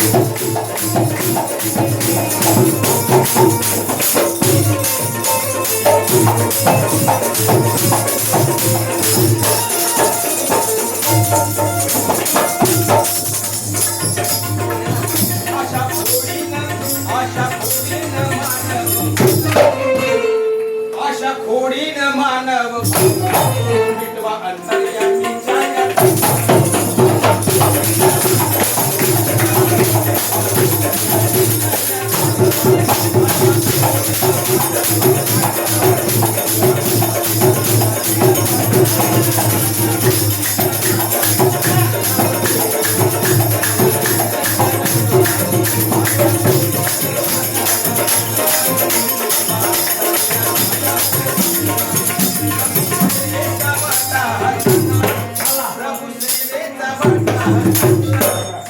आशा खोडीनं मानव. आशा अंतर्यामी C'est pas bon.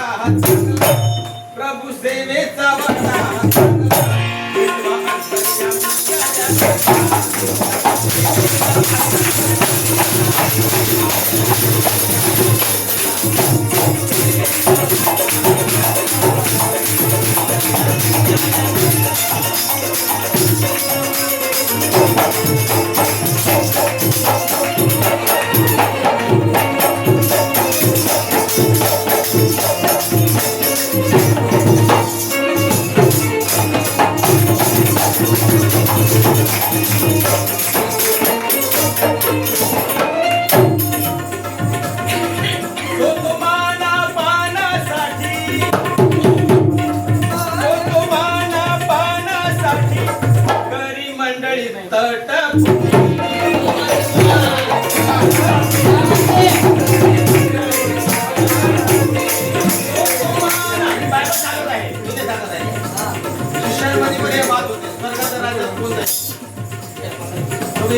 सेवेचा वाटा.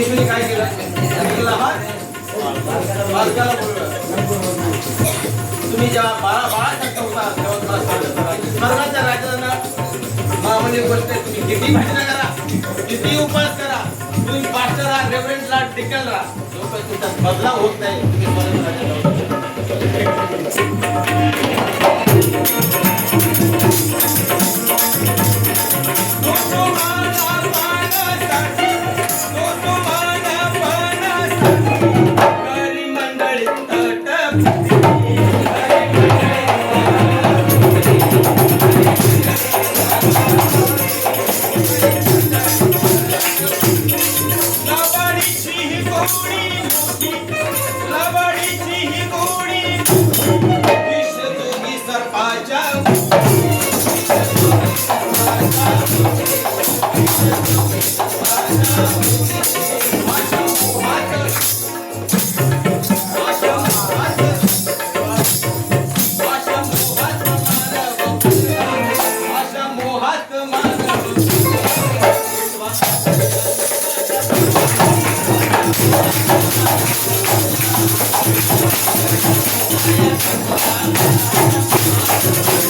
स्वर्गाच्या काय केलं तुम्ही जेव्हा बाळा होता तेव्हा स्वर्गाच्या राज्याला गोष्ट आहे तुम्ही किती करा किती उपास करा. तुम्ही पास्टर राहा रेव्हरंट राहा टिकल राहा जोपर्यंत तुमचा बदलाव होत नाही तुम्ही ಲವಡಿಸಿ Thank you.